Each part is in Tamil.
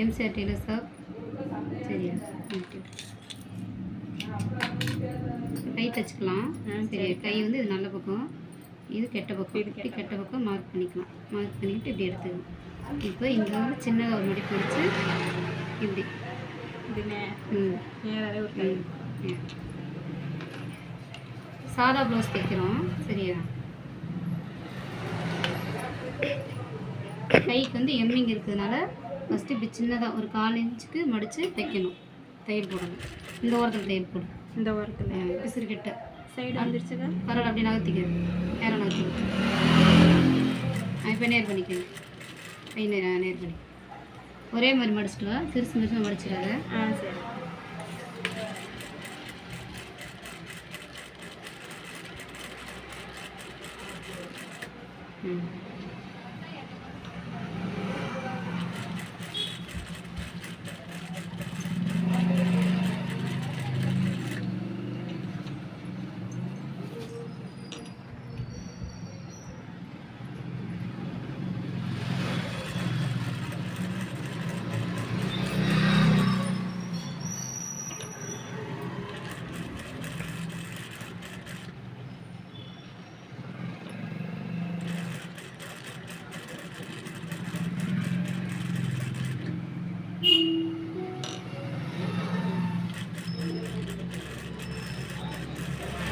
எம்சிஆர் டெய்லர் ஷாப் சரியா கை தச்சுக்கலாம். சரி கை வந்து இது நல்ல பக்கம். இது கெட்ட பக்கம். இப்படி கெட்ட பக்கம். மார்க் பண்ணிக்கலாம். மார்க் பண்ணிட்டு இப்படி எடுத்துக்கணும். இப்போ இங்கே வந்து சின்ன ஒரு மடிப்பு வச்சு இப்படி. சாதா ப்ளவுஸ் தைக்கிறோம். சரியா? கைக்கு வந்து எம்மிங் இருக்கிறதுனால ஃபஸ்ட்டு இப்படி சின்னதாக ஒரு கால் இன்ச்சுக்கு மடித்து தைக்கணும். தையல் போடணும். இந்த ஓரத்தில் தையல் போடு. இந்த ஓரத்தில். பிசிறு கிட்ட சைடு வந்துருச்சுக்கா பரவாயில்ல அப்படி நகர்த்திக்கிறது நேரம் நகர்த்திக்கிறது இப்போ நேர் பண்ணிக்கணும் கை நேர் நேர் பண்ணி. ஒரே மாதிரி மடிச்சிட்டு வா. சிறுசு சிறுசாக மடிச்சிடாத. ஆ சரி. ம்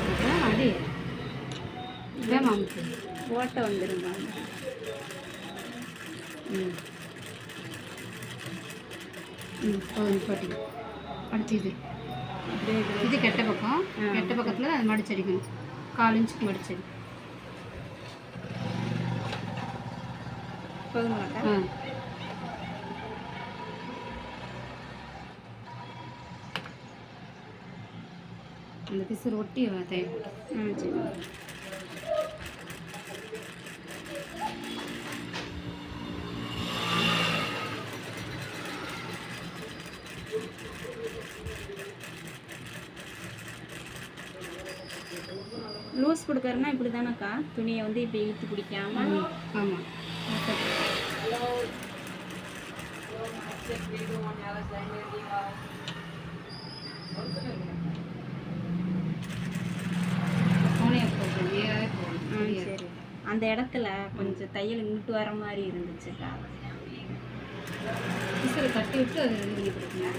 அப்புறம் அடி இதான் மாமுக்கு ஓட்டை வந்துருமா ம். ம் போதும் போட்டி அடுத்து இது. இது. கெட்ட பக்கம். கெட்ட பக்கத்தில் அது மடிச்சடிக்கணும் கால் இன்ச்சுக்கு மடிச்சடி. ஆ. அந்த பிசுறு ஒட்டி தையல் ம் சரி. கொடுக்கறதுனா இப்படி தானேக்கா துணியை வந்து இப்படி இழுத்து பிடிக்காம? ஆமாம் சரி. அந்த இடத்துல கொஞ்சம் தையல் இங்கிட்டு வர மாதிரி இருந்துச்சுக்கா. பிசுறு தட்டி விட்டு அது பண்ணி கொடுக்கணும்.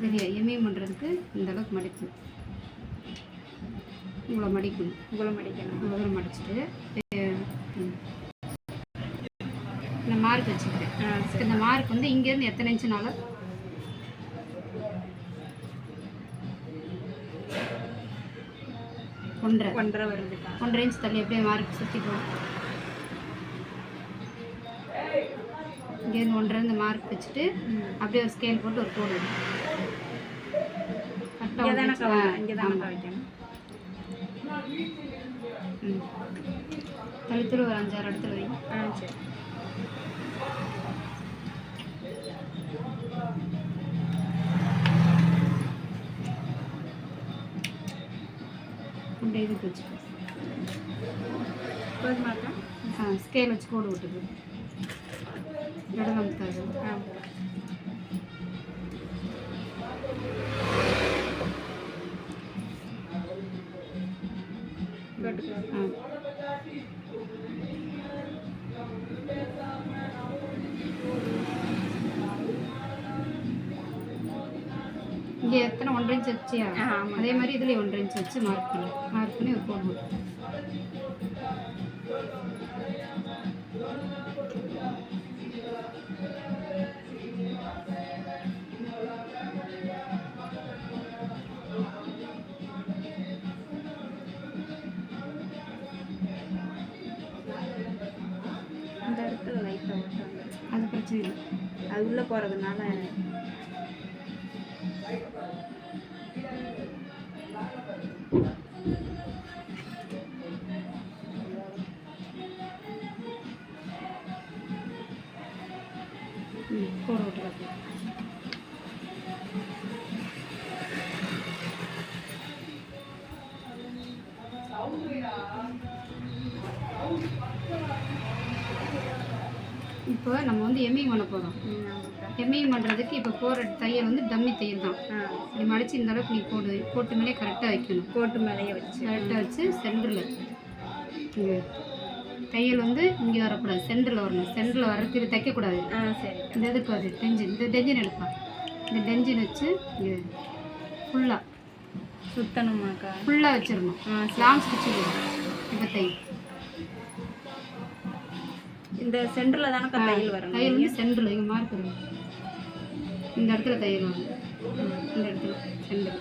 சரியா? எம்ஏ பண்ணுறதுக்கு இந்த அளவுக்கு மடிப்பு இவ்வளோ மடிக்கணும். அடிக்கணும் இவ்வளோ தூரம் மடிச்சுட்டு. இந்த மார்க் வச்சுக்கிறேன். இந்த மார்க் வந்து இங்கேருந்து எத்தனை இன்ச்சுனால ஒன்றரை. ஒன்றரை வருதுக்கா. ஒன்றரை இன்ச் தள்ளி அப்படியே மார்க் சுற்றி போகும் இங்கேருந்து ஒன்றரை இந்த மார்க் வச்சுட்டு அப்படியே ஒரு ஸ்கேல் போட்டு ஒரு கோடு கரெக்டாக இங்கே தானக்கா ஆ, இங்கே ஆமா. தானக்கா வைக்கணும் ம் கழுத்தில் ஒரு அஞ்சாறு இடத்துல வை ஆ சரி இந்த இதுக்கு வச்சுக்கோ போதுமாக்கா ஆ ஸ்கேல் வச்சு கோடு இங்கே எத்தனை ஒன்றரை இன்ச் வச்சியா. அதே மாதிரி இதுலேயும் ஒன்றரை இன்ச் வச்சு மார்க் பண்ணி. மார்க் பண்ணி ஒரு கோடு போகிறதுனால ம் போட விட்டு இப்போ நம்ம வந்து எம்மிங் பண்ண போகிறோம் ம் ஆமாக்கா எம்மிங் பண்ணுறதுக்கு இப்போ போகிற தையல் வந்து டம்மி தையல் தான். இப்படி மடிச்சு இந்த அளவுக்கு நீ போடு போட்டு மேலே கரெக்டாக வைக்கணும். கோட்டு மேலேயே வச்சு. கரெக்டாக வச்சு சென்டரில் இங்கே தையல் வந்து இங்கே வரக்கூடாது சென்டரில் வரணும். சென்டரில் வர திரு தைக்கக்கூடாது சரி. இந்த இதுக்கு அது டென்ஜின் இந்த டென்ஜின் எடுப்பான் இந்த டென்ஜின் வச்சு இங்கே ஃபுல்லாக சுத்தணுமாக்கா ஃபுல்லாக வச்சிடணும். லாங் ஸ்டிச் இப்போ தை. இந்த சென்டரில் தானக்கா தையல் வரணும்? தையல் வந்து சென்டரில் இங்கே மார்க் இருக்கு இந்த இடத்துல தையல் வரும் இந்த இடத்துல சென்டர்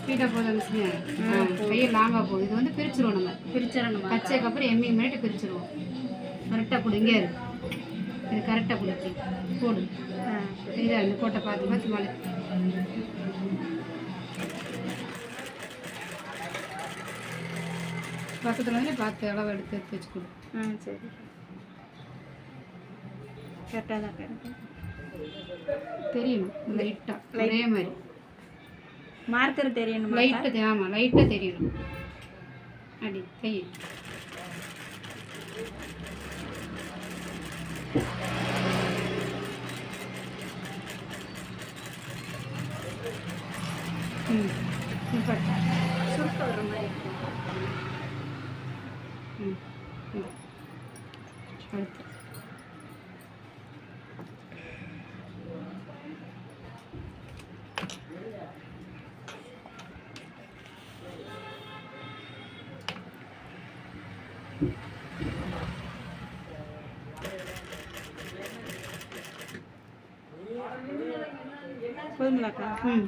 ஸ்பீடாக மிஸ்ஸிங்க தையல் லாங்காக போகுது இது வந்து பிரிச்சிருவோம் நம்ம. பிரிச்சிடணுமா பச்சைக்கு எம்மிங் மினிட் பிரிச்சிருவோம். கரெக்டாக கொடு இங்கே இரு. இது கரெக்டாக கொடுத்து போடு. தெரியுதா இந்த கோட்டை பார்த்து பார்த்து மலை பக்கத்தில் வந்து பார்த்து அளவு எடுத்து எடுத்து வச்சு கொடு. ஆ சரி. கரெக்டாக தான் கரெக்டாக தெரியணும் லைட்டாக ஒரே மாதிரி. மார்க்கர் தெரியணுமா லைட்டாக ஆமாம் லைட்டாக தெரியணும். அப்படி தைய ம் சூப்பர் சுருக்க வர மாதிரி ம். அடுத்து. போதுங்களாக்கா ம்.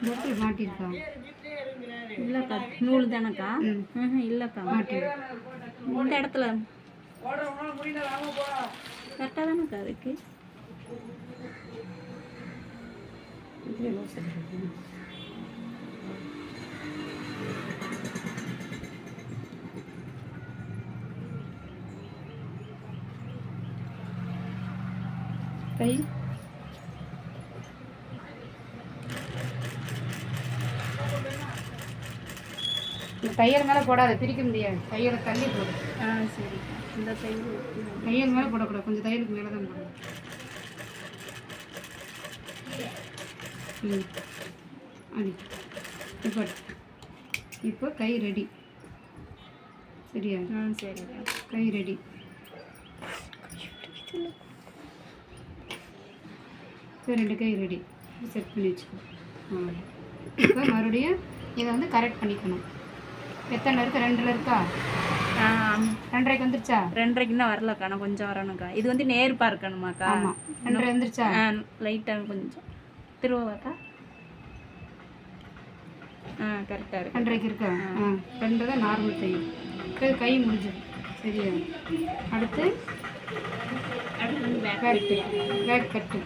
பொட்டில் மாட்டியிருக்கா இல்லைக்கா நூல் தானக்கா? ம். இல்லைக்கா. மாட்டிரு. இந்த இடத்துல. கரெக்டாக தானேக்கா இருக்கு? இந்த தையல் மேலே போடாத பிரிக்க முடியாது. தையலை தள்ளி போடு. ஆ சரிக்கா இந்த தையல். தையல் மேலே போடக்கூடாது. கொஞ்சம் தையலுக்கு மேலே தான் போடணும். ம். அடி இப்போ இப்போ கை ரெடி சரியா? ஆ சரிக்கா கை ரெடி இப்போ ரெண்டு கை ரெடி செட் பண்ணி வச்சுக்கோ. ஆ. இப்போ மறுபடியும் இதை வந்து கரெக்ட் பண்ணிக்கணும். எத்தனை இருக்கு? ரெண்டில் இருக்கா? ரெண்டரைக்கு வந்துருச்சா? ரெண்டரைக்கு இன்னும் வரலக்கா. நான் கொஞ்சம் வரணுக்கா இது வந்து நேர்பா இருக்கணுமாக்கா. ஆமாம் ரெண்டரை வந்துருச்சா? லைட்டாக கொஞ்சம். திருவாக்கா ஆ கரெக்டாக இருக்கு. ரெண்டரைக்கு இருக்கா? ஆ. ரெண்டரை தான் நார்மல் தையல் இப்போ கை முடிஞ்சது. சரியா? அடுத்து? அடுத்து பேக் கட்டு பேக் கட்டு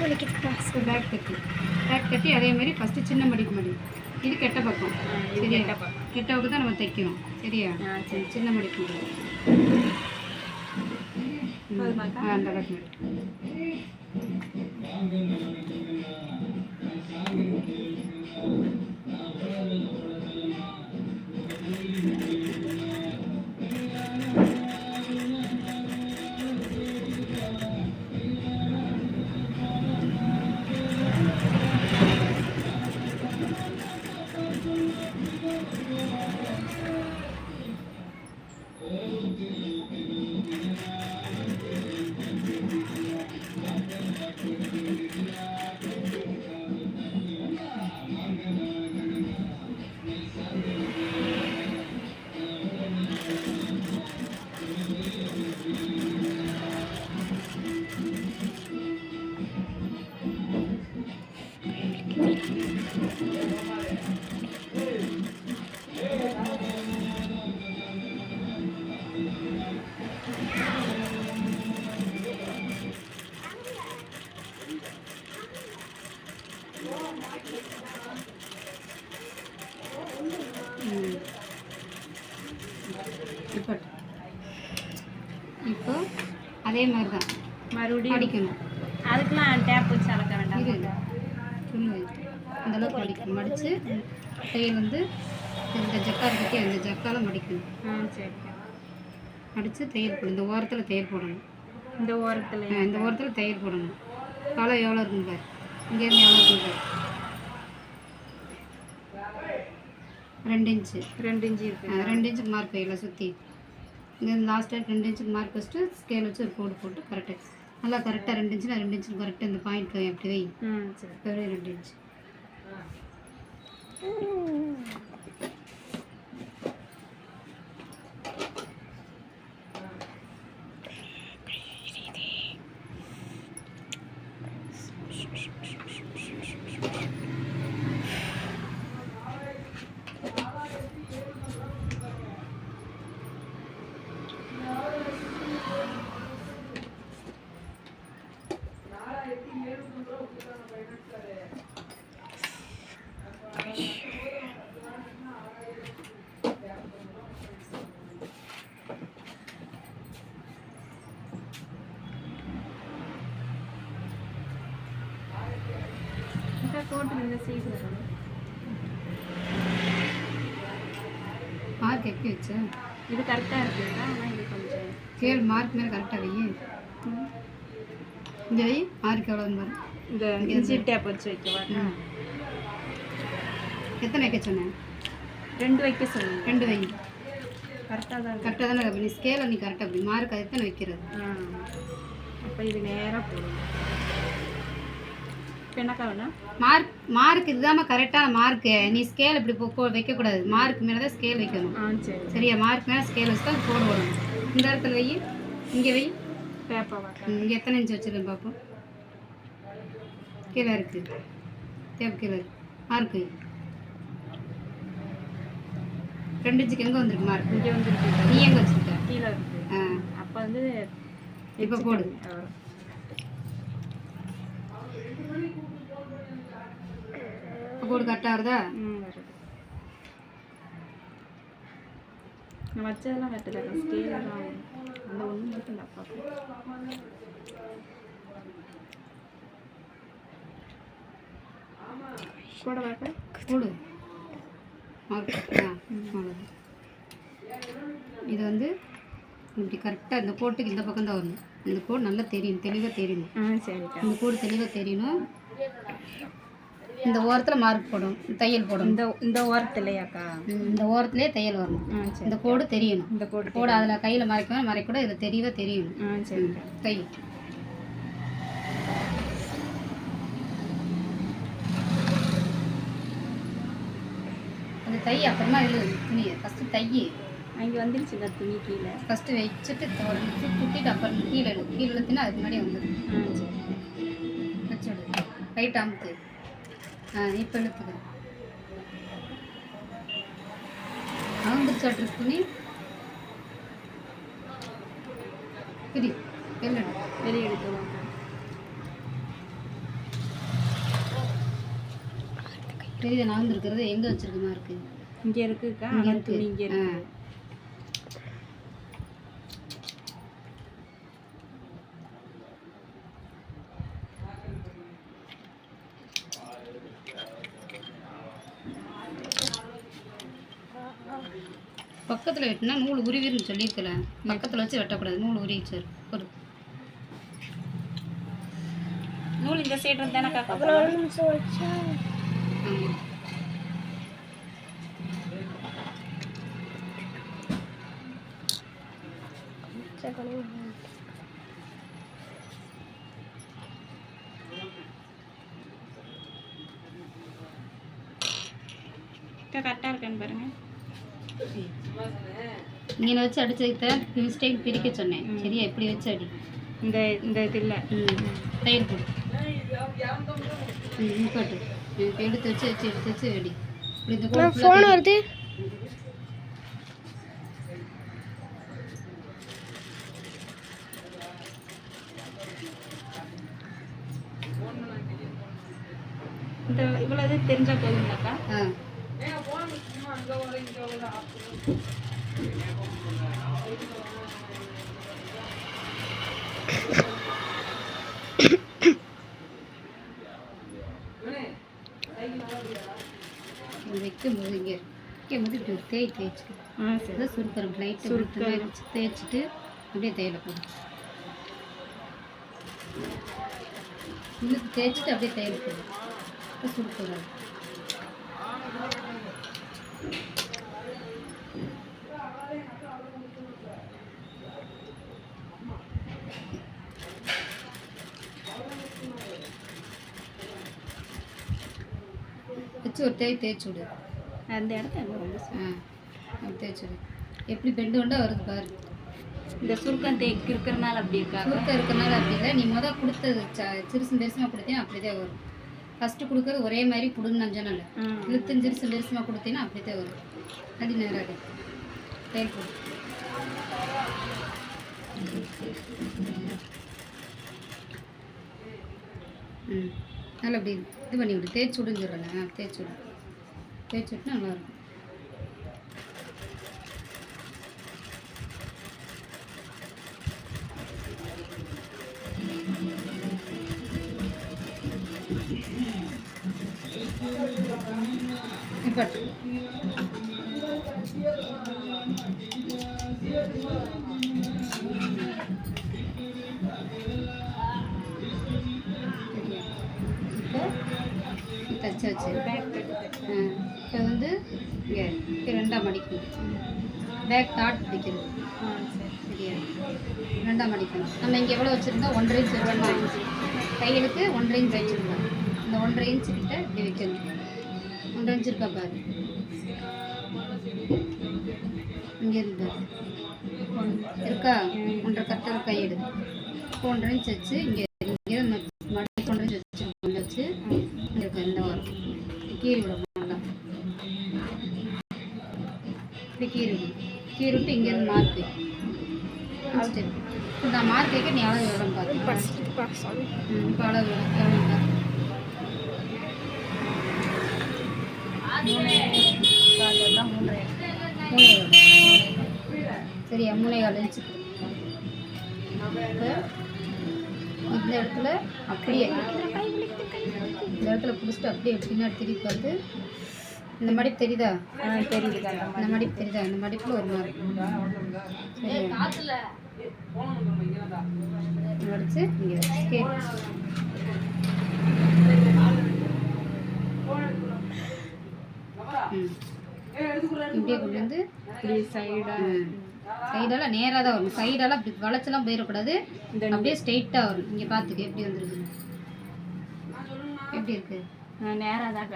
வலிக்கு பேக் கட்டி பேக் கட்டி அதே மாதிரி ஃபஸ்ட்டு சின்ன மடிக்கு மடி இது கெட்ட பக்கம் சரியா கெட்ட பக்கம் தான் நம்ம தைக்கணும் சரியா சரி சின்ன மடிக்கு மடி அந்த பக்கம் மடிக்கணும் அதுக்கெல்லாம் டேப் வச்சு அளக்க வேண்டாம். இரு துணி வை. அந்த அளவுக்கு மடிக்கணும் மடித்து தையல் வந்து இந்த ஜக்கா இருக்கு அந்த ஜக்கால மடிக்கணும். ஆ சரிக்கா மடித்து தையல் போடணும் இந்த ஓரத்தில் தையல் போடணும். இந்த ஓரத்தில் இந்த ஓரத்தில் தையல் போடணும். காலை எவ்வளோ இருக்குங்க பாரு. இங்கேருந்து எவ்வளோ இருக்குங்க பாரு. ரெண்டு இன்ச்சு. ரெண்டு இன்ச்சு இருக்கு. ஆ, ரெண்டு இன்ச்சுக்கு மார்க் வைக்கல சுற்றி இங்கேருந்து லாஸ்ட்டாக ரெண்டு இன்ச்சுக்கு மார்க் வச்சுட்டு ஸ்கேல் வச்சு ஒரு கோடு போட்டு கரெக்டாக நல்லா கரெக்டாக ரெண்டு இன்ச்சு ரெண்டு இன்ச்சு கரெக்டாக இந்த பாயிண்ட் எப்படி வை. ரெண்டு இன்ச்சு. மார்க் எப்படி வச்ச? இது கரெக்டாக இருக்குக்கா ஆனால் இது கொஞ்சம் ஸ்கேல் மார்க் மேலே கரெக்டாக வை. இங்கே வை. மார்க் எவ்வளோன்னு பாரு. இந்த இன்ச்சி டேப் வச்சு வைக்கவா. எத்தனை வைக்க சொன்னேன் ரெண்டு வைக்க சொல்லுங்க ரெண்டு வை. கரெக்டாக தான். கரெக்டாக தானே. நீ ஸ்கேலை நீ கரெக்டாக அப்படி மார்க் அது எத்தனை வைக்கிறது? அப்போ இது நேராக போடும் இப்போ என்னக்கா வேணும் மார்க் மார்க் இதுதாம்மா கரெக்டான மார்க்கு நீ ஸ்கேல் இப்படி போ- வைக்கக்கூடாது. மார்க் மேலே தான் ஸ்கேல் வைக்கணும். ஆ சரி. சரியா? மார்க் மேலே ஸ்கேல் வச்சு தான் போட விடணும். இந்த இடத்துல வை. இங்கே வை. பேப்பாவாக்கா இங்கே எத்தனை இன்ச்சு வச்சுருக்கேன் பார்ப்போம் கீழே இருக்கு. டேப் கீழே இருக்கு. மார்க் வை. ரெண்டு இன்ச்சுக்கு எங்கே வந்திருக்கு மார்க்? இங்கே வந்துருக்கு. நீ எங்கே வச்சுருக்க? கீழே இருக்கு. ஆ. அப்போ வந்து இப்போ போடு. போடு கரெக்டாக வருதா? வருது. நான் வச்சதெல்லாம் கட்டுதா ஸ்கேலாம் அந்த ஒன்று மட்டும் அப்பாவுக்கு கூட இது வந்து இப்படி கரெக்டாக இந்த கோட்டுக்கு இந்த பக்கம் தான் வரணும் இந்த கோடு நல்லா தெரியணும் தெளிவாக தெரியணும் இந்த கோடு தெளிவாக தெரியணும். இந்த ஓரத்தில் மார்க் போடும் தையல் போடணும் இந்த இந்த ஓரத்துலையாக்கா இந்த ஓரத்துலேயே தையல் வரணும். சரி. இந்த கோடு தெரியணும். இந்த கோடு கோடு அதில் கையில் மறைக்கணும் மறைக்கூட இதில் தெரியவே தெரியணும். ஆ சரிக்கா தை அந்த தை அப்புறமா இது துணி ஃபஸ்ட்டு தை. அங்கே வந்துருச்சு இந்த துணி கீழே. ஃபஸ்ட்டு வச்சுட்டு தொடர்ந்து குத்திட்டு அப்புறம் கீழே கீழே இழுத்துனா அதுக்கு முன்னாடி வந்துடும் ஆ சரி. வச்சுடு ரைட் அமுத்து ஆ இப்போ இழுத்துக்க அவுந்துருச்சா ட்ரிப் பண்ணி பிரி எடு. வெளியே எடுத்துவாங்க தெரியுது நான் இருக்கிறது எங்கே வச்சிருக்கமா இருக்கு? இங்கே இருக்குக்கா இங்க ஆனால் இருக்கு. துணி இங்கே பக்கத்தில் வெட்டினா நூல் உருவின்னு சொல்லியிருக்கல. பக்கத்தில் வச்சு வெட்டக்கூடாது. நூல் உருவிச்சு ஒரு நூல் இந்த சைடு ஆமாம் அக்கா கரெக்டாக இருக்கான்னு பாருங்க இங்கே வச்சு அடிச்சதுக்கு தான் மிஸ்டேக் பிரிக்க சொன்னேன். சரியா? இப்படி வச்சு அடி. இந்த இந்த இது இல்லை ம். தயிர் போடு. இப்போ எடுத்து வச்சு வச்சு எடுத்து வச்சு அடி. இப்படி இந்த ஃபோன் வருது. இந்த இவ்வளோ இது தெரிஞ்சா போதுங்களாக்கா ஆ. வைக்கும்போது வைக்கும்போது இப்படி ஒரு தேய் தேய்ச்சிக்கணும் ஆ சரி. அதான் சுருக்கரம் லைட்டாக தேய்ச்சிட்டு அப்படியே தேயில போடும் இன்னும் தேய்ச்சிட்டு அப்படியே தேயில போடும் அப்போ வச்சு ஒரு தேய் தேய்ச்சி விடு. அந்த சு- ஆ தேய்ச்சி விடு. எப்படி பெண்டு கொண்டா வருது பாரு. இந்த சுருக்கம் தேக்கு இருக்கிறனால அப்படி இருக்கா? சுருக்கம் இருக்கனால அப்படி இல்லை. நீ முத கொடுத்தது சிறுசு பெருசுமாக கொடுத்தீங்கன்னா அப்படி தான் வரும். ஃபஸ்ட்டு கொடுக்கறது ஒரே மாதிரி கொடுன்னு ம். இழுத்தும் சிறுசு பெருசுமாக கொடுத்தீங்கன்னா அப்படி தான் வரும். அடி நேராக தேல் போடு ம். நல்லா அப்படி இது பண்ணி விடு. தேய்ச்சி விடுன்னு சொல்கிறேன் தேய்ச்சி விடு. தேய்ச்சி விட்டு நல்லாயிருக்கும் இப்போ மடிக்கணும் பேக் டாட் பிடிக்கிறது. சரியா. ரெண்டாம் மடிக்கணும் நம்ம இங்கே எவ்வளோ வச்சுருந்தோம் ஒன்றரை இன்ச் இருக்கணும் கைகளுக்கு ஒன்றரை இன்ச் வச்சுருந்தோம் இந்த ஒன்றரை இன்ச் கிட்ட இப்படி வைக்கணும். ஒன்றரை இன்ச் இருக்கா பாரு? இங்கே இருந்து இருக்கா? ஒன்றரை கரெக்டாக கையெடு இப்போ ஒன்றரை இன்ச் வச்சு இங்கே நான் மார்க் வைக்க நீ அளவு எவ்வளோன்னு பார்த்து இப்போ அளவு எவ்வளோ பாரு அதெல்லாம் மூன்றரை மூணே கால். சரியா இன்ச்சு இப்போ இந்த இடத்துல அப்படியே. இந்த இடத்துல பிடிச்சிட்டு அப்படியே பின்னாடி திருப்பி பார்த்து இந்த மடிப்பு தெரியுதா? தெரியுது இந்த மடிப்பு தெரியுதா? இந்த மடிப்பில் ஒரு மாதிரி. மடிச்சு இங்கே இப்படியே கொண்டு வந்து இப்படி சைடா சைடால நேராக தான் வரும். சைடால அப்படி வளைச்செல்லாம் போயிடக்கூடாது. அப்படியே ஸ்ட்ரெயிட்டாக வரும். இங்கே பார்த்துக்க எப்படி வந்துருக்கு? எப்படி இருக்கு? நேராக தான்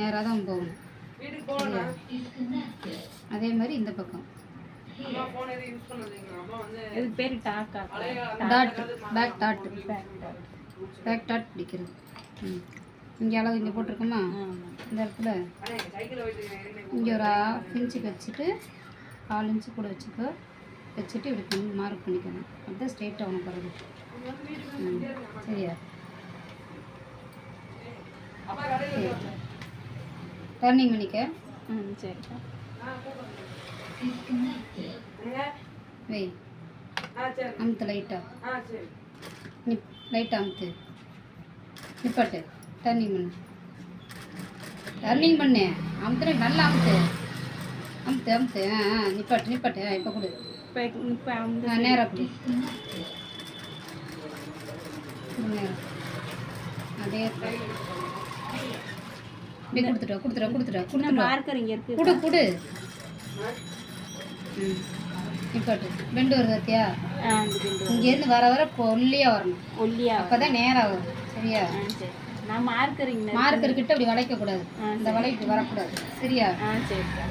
நேராக தான் சரியா? அதே மாதிரி இந்த பக்கம். இது பேர் Dhaka dot. Back dot. Back dot. பிடிக்கிறது. ம். இங்கே அளவு இங்கே போட்டிருக்கோமா? இந்த இடத்துல. இங்கே ஒரு ஹாஃப் இன்ச்சுக்கு வச்சுட்டு கால் இன்ச்சு கூட வச்சுக்கோ. வச்சுட்டு இப்படி பண்ணி மார்க் பண்ணிக்கணும். அதுதான் ஸ்ட்ரெயிட்டாக உனக்கு வருது ம். சரியா? டர்னிங் பண்ணிக்க. ம் சரிக்கா வை. அமுத்து லைட்டா நி லைட்டாக அமுத்து. நிப்பாட்டு. டர்னிங் பண்ணு. டர்னிங் பண்ணு. அமுத்துற நல்லா அமுத்து. அமுத்து அமுத்து. ஆ ஆ நிப்பாட்டு நிப்பாட்டு. ஆ இப்போ கொடு. ஆ நேராக கொடு. கொடு நேரா. அதே இப்படி கொடுத்துட்டா கொடுத்துட்டா கொடுத்துட்டா இன்னும் கொடுத்துட்டா மார்க்கர் இங்கே இருக்கு. கொடு கொடு. ம் நிப்பாட்டு பெண்டு வருது பிண்டு இங்கேருந்து வர வர ஒல்லியாக வரணும். ஒல்லியா அப்போ தான் நேராக வரும். சரியா? சரி. நான் மார்க்கர் மார்க்கர் கிட்ட இப்படி வளைக்கக்கூடாது. இந்த வளைப்பு வரக்கூடாது. சரியா? ஆ சரிக்கா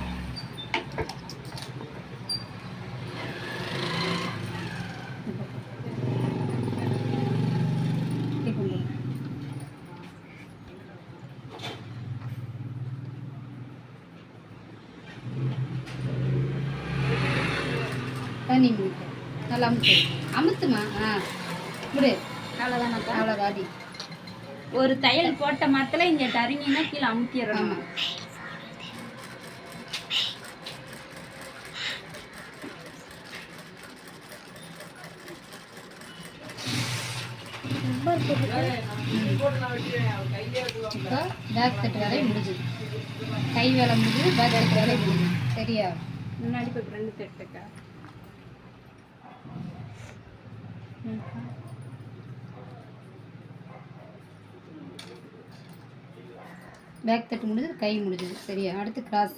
இப்படி கொண்டு வா. தண்ணி முடிக்க நல்லா அமுத்து அமுத்துமா ஆ முடு அவ்வளோதானக்கா அவ்வளோ அடி ஒரு தையல் போட்ட மாத்திர இங்கே டரிங்கினா கீழே இப்போ பேக் தட்டு வேலையை முடிஞ்சுது. கை வேலை முடிஞ்சு பேக் தட்டு வேலையை முடிஞ்சுது. சரியா? முன்னாடி ரெண்டு தட்டுக்கா ம். பேக் தட்டு முடிஞ்சது கை முடிஞ்சது. சரியா அடுத்து கிராஸ்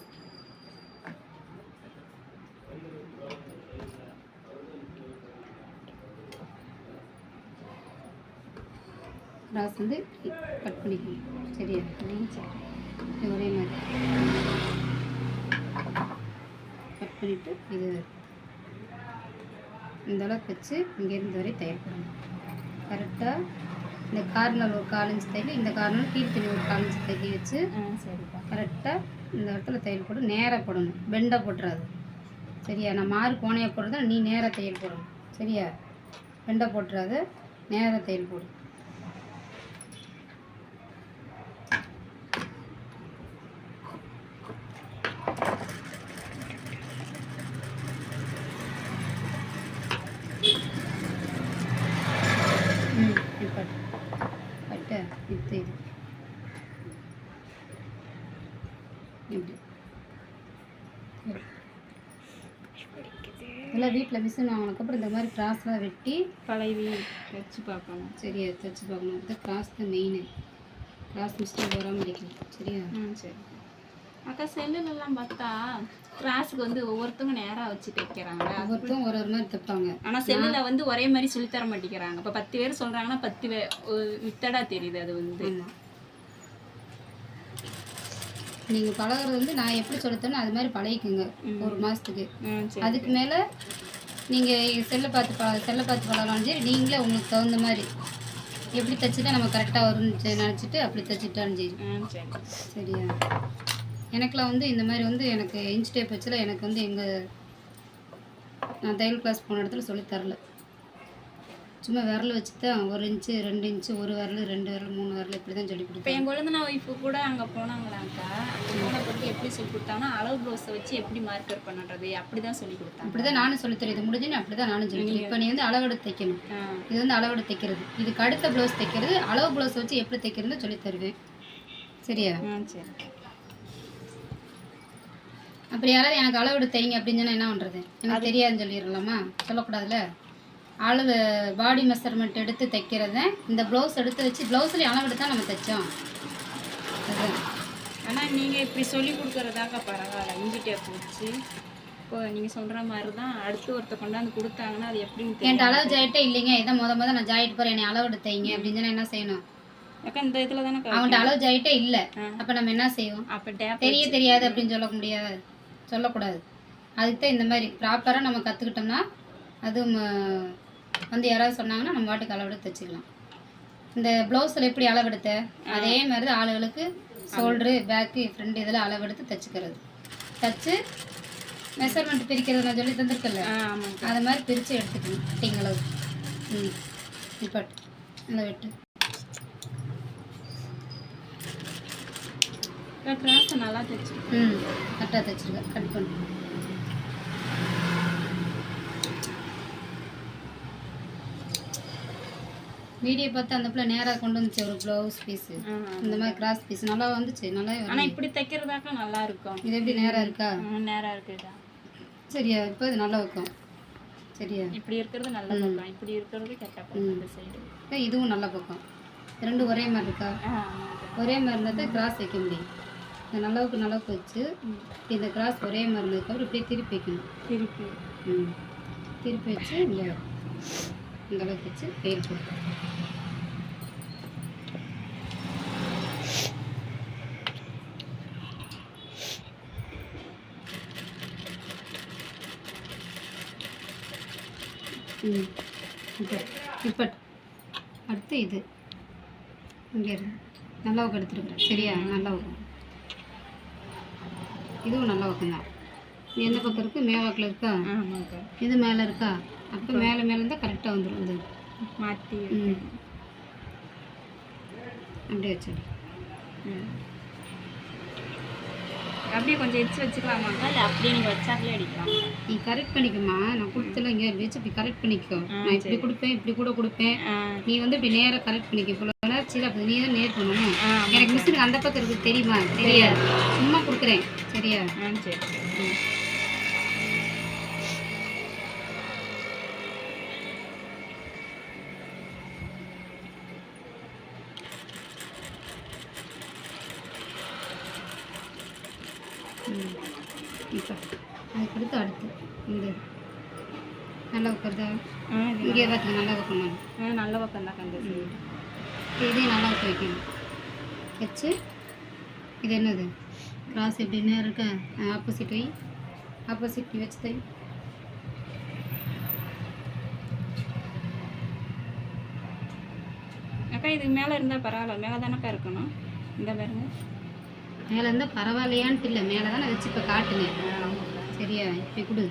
கிராஸ் வந்து கட் பண்ணிக்கணும். சரியா ஒரே மாதிரி. கட் பண்ணிவிட்டு இது இந்த அளவுக்கு வச்சு இங்கேருந்து வரை தையல் போடணும் கரெக்டாக இந்த கார்னர் ஒரு காலஞ்சு தையல் இந்த கார்னர் கீழ்த்தனி ஒரு காலஞ்சு தையல் வச்சு சரிப்பா. கரெக்டாக இந்த இடத்துல தையல் போட்டு நேராக போடணும். பெண்டாக போட்டுறாது. சரியா? நான் மாறு கோணையாக போடுறதா நீ நேராக தையல் போடணும். சரியா? பெண்டாக போட்டுறாது. நேராக தையல் போடு ம் இப்போ பட்ட இது இது இப்படி இதெல்லாம் வீட்டில் மிஷின் வாங்கினதுக்கப்புறம் இந்த மாதிரி கிராஸ்லாம் வெட்டி பழையவி வச்சு பார்க்கணும். சரியா தைச்சு பார்க்கணும். இது கிராஸ் தான் மெயின் கிராஸ் மிஸ்டேக் வராமல் அடிக்கணும். சரியா? ம் சரி. அக்கா செல்லுலலாம் பார்த்தா கிராஸுக்கு வந்து ஒவ்வொருத்தவங்க நேராக வச்சு தைக்கிறாங்க. ஒவ்வொருத்தரும் ஒரு ஒரு மாதிரி தைப்பாங்க. ஆனால் செல்லில் வந்து ஒரே மாதிரி சொல்லித் தர மாட்டேங்கிறாங்க. இப்போ பத்து பேர் சொல்கிறாங்கன்னா பத்து வே மித்தடா தெரியுது அது வந்து. நீங்கள் பழகுறது வந்து நான் எப்படி சொல்லித்தரேனோ அது மாதிரி பழகிக்குங்க. ஒரு மாதத்துக்கு அதுக்கு மேலே நீங்கள் செல்லை பார்த்து ப செல்லை பார்த்து பழகலாம் சரி நீங்களே உங்களுக்கு தகுந்த மாதிரி எப்படி தைச்சிட்டா நம்ம கரெக்டாக வரும்னு நினச்சிட்டு அப்படி தைச்சிட்டாலும் சரி. சரியா? எனக்குலாம் வந்து இந்த மாதிரி வந்து எனக்கு இன்ச் டேப் வச்சுல எனக்கு வந்து எங்கள் நான் தையல் கிளாஸ் போன இடத்துல சொல்லித் தரல. சும்மா விரல் வச்சு தான் ஒரு இன்ச்சு ரெண்டு இன்ச்சு ஒரு விரல் ரெண்டு விரல் மூணு விரல் இப்படி தான் சொல்லி இப்போ கொடுத்தேன் என் குழந்தை ஒய்ஃபு கூட அங்கே போனாங்களாக்கா? அங்கே போன பொறுத்து எப்படி சொல்லி கொடுத்தாங்கன்னா அளவு ப்ளவுஸை வச்சு எப்படி மார்க்கர் பண்ணுறது அப்படி தான் சொல்லி கொடுத்தாங்க. அப்படி தான் நானும் சொல்லித் தரேன். இது முடிஞ்சுன்னு அப்படி தான் நானும் சொல்லித்தரேன் இப்போ நீ வந்து அளவெடுத்து தைக்கணும். ஆ. இது வந்து அளவெடுத்து தைக்கிறது. இதுக்கு அடுத்த ப்ளவுஸ் தைக்கிறது அளவு ப்ளவுஸ் வச்சு எப்படி தைக்கிறது சொல்லித் தருவேன். சரியா? ம் சரி. அப்படி யாராவது எனக்கு அளவெடுத்து தைங்க அப்படின்னு சொன்னா என்ன பண்ணுறது எனக்கு தெரியாதுன்னு சொல்லிடலாமா? சொல்லக்கூடாதுல்ல? அளவு பாடி மெஷர்மெண்ட் எடுத்து தைக்கிறத இந்த ப்ளவுஸ் எடுத்து வச்சு ப்ளவுஸ்லேயும் அளவெடுத்து தான் நம்ம தைச்சோம். அதுதான் ஆனால் நீங்கள் இப்படி சொல்லி கொடுக்குறதாக்கா பரவாயில்ல. இஞ்சி டேப் வச்சு இப்போ நீங்கள் சொல்கிற மாதிரி தான் அடுத்து ஒருத்தர் கொண்டாந்து கொடுத்தாங்கன்னா அது தெரியும் என்கிட்ட அளவு ஜாயிட்டே இல்லைங்க. இதான் முத முத நான் ஜாயிட் போகிறேன் என்னை அளவெடுத்து தைங்க அப்படின்னு சொன்னா என்ன செய்யணும்? அக்கா இந்த இதில் தானே அவன்கிட்ட அளவு ஜாயிட்டே இல்லை. அப்போ நம்ம என்ன செய்வோம்? அப்போ தெரிய தெரியாது அப்படின்னு சொல்ல முடியாது. சொல்லக்கூடாது. அதுக்கு தான் இந்த மாதிரி ப்ராப்பராக நம்ம கற்றுக்கிட்டோம்னா அதுவும் வந்து யாராவது சொன்னாங்கன்னா நம்ம வாட்டுக்கு அளவெடுத்து தைச்சிக்கலாம் இந்த ப்ளவுஸில் எப்படி அளவெடுத்த அதே மாதிரி தான் ஆளுகளுக்கு ஷோல்ட்ரு பேக்கு ஃப்ரண்ட் இதில் அளவெடுத்து தைச்சிக்கிறது. தைச்சு மெஷர்மெண்ட் பிரிக்கிறது நான் சொல்லி தந்திருக்கல அதை மாதிரி பிரித்து எடுத்துக்கணும் கட்டிங் அளவு. ம். இப்போ நல்லா வெட்டு. நல்லா தைச்சு ம் கரெக்டாக தைச்சிருக்க கட் பண்ணு. வீடியோ பார்த்து அந்த பிள்ளை நேராக கொண்டு வந்துச்சு ஒரு ப்ளவுஸ் பீஸு இந்த மாதிரி கிராஸ் பீஸ் நல்லா வந்துச்சு நல்லா ஆனால் இப்படி தைக்கிறதாக்கா நல்லா இருக்கும். இது எப்படி நேராக இருக்கா? நேராக இருக்குதா? சரியா இப்போ இது நல்லா இருக்கும் சரியா? இப்படி இருக்கிறது நல்ல பக்கம். இப்படி இருக்கிறது கெட்ட பக்கம். இந்த சைடு இதுவும் நல்ல பக்கம். ரெண்டும் ஒரே மாதிரி இருக்கா? ஒரே மாதிரி இருந்தால் கிராஸ் வைக்க முடியும். இந்த நல்லவுக்கு நல்லவுக்கு வச்சு இந்த கிராஸ் ஒரே மாதிரி இருந்ததுக்கப்புறம் இப்படியே திருப்பி வைக்கணும். திருப்பி. ம். திருப்பி வச்சு இந்த இந்த அளவுக்கு வச்சு வெயில் போட்டு ம் இப்போ அடுத்து இது. இங்கே நல்லா உக்கு எடுத்துருக்குறேன் சரியா? நல்லா உக்கு. இதுவும் நல்லா உக்கம் தான் இது எந்த பக்கம் இருக்குது மேவாக்கில் இருக்கா? இது மேலே இருக்கா? அப்போ மேலே மேலே இருந்தால் கரெக்டாக வந்துடும் இது மாற்றி ம். அப்படியே வச்சிடு. ம். அப்படியே கொஞ்சம் எச்சு வச்சுக்கலாமா? இல்லை அப்படியே நீங்கள் வச்சாங்களே அடிக்கலாம். நீ கரெக்ட் பண்ணிக்கம்மா. நான் கொடுத்துல இங்கே வச்சு இப்படி கரெக்ட் பண்ணிக்கோ. நான் இப்படி கொடுப்பேன் இப்படி கூட கொடுப்பேன். நீ வந்து இப்படி நேராக கரெக்ட் பண்ணிக்க. இவ்வளோ நேரம் சரி அப்போ நீ தான் நேர் பண்ணணும். எனக்கு மிஷினுக்கு அந்த பக்கம் இருக்குது தெரியுமா? தெரியாது. சும்மா கொடுக்குறேன். சரியா? ஆ சரி இந்த. நல்லா இது இங்கே பார்த்துங்க நல்லா வைக்கணும் ஆ நல்ல தான் கண்டு இதையும் நல்லா ஊற்ற வைக்கணும். வச்சு இது என்னது? கிராஸ் எப்படி நேரம் இருக்க? ஆப்போசிட் வை. ஆப்போசிட் வச்சு தை. அக்கா இது மேலே இருந்தால் பரவாயில்ல. மேலே தானக்கா இருக்கணும். இந்த பாருங்க. மேலே இருந்தால் பரவாயில்லையான்ட்டு இல்லை மேலே தான் வச்சு இப்போ காட்டுனேன். சரியா இப்படி கொடு.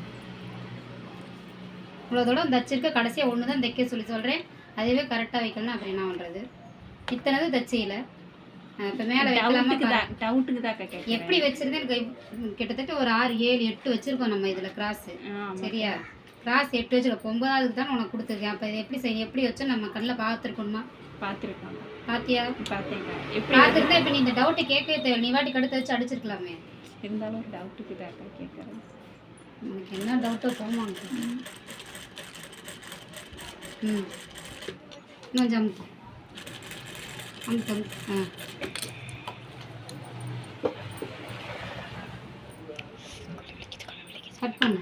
இவ்வளோ தூரம் தச்சிருக்க கடைசியாக ஒன்று தான் தைக்க சொல்லி சொல்கிறேன் அதுவே கரெக்டாக வைக்கலன்னா அப்புறம் என்ன பண்ணுறது இத்தனை இது தைச்சையில் இப்போ மேலே வைக்கலாமா டவுட்டுக்கு தான் எப்படி வச்சிருந்தேன் எனக்கு கிட்டத்தட்ட ஒரு ஆறு ஏழு எட்டு வச்சிருக்கோம் நம்ம இதில் கிராஸு சரியா? கிராஸ் எட்டு வச்சிருக்கோம் ஒன்பதாவதுக்கு தான் உனக்கு கொடுத்துருக்கேன். அப்போ இதை எப்படி செய்ய எப்படி வச்சா நம்ம கண்ணில் பார்த்துருக்கணுமா? பார்த்துருக்காங்க பாத்தியா? பார்த்துருந்தா இப்போ நீ இந்த டவுட்டை கேட்கவே தேவை நீ வாட்டி கடுத்து வச்சு அடிச்சிருக்கலாமே. இருந்தாலும் டவுட்டுக்கு தான் கேட்குறேன் உனக்கு என்ன டவுட்டோ போமாங்க ம். கொஞ்சம் ஜம்ப் அமுத்து அமுத்து ஆ. கட் பண்ணு.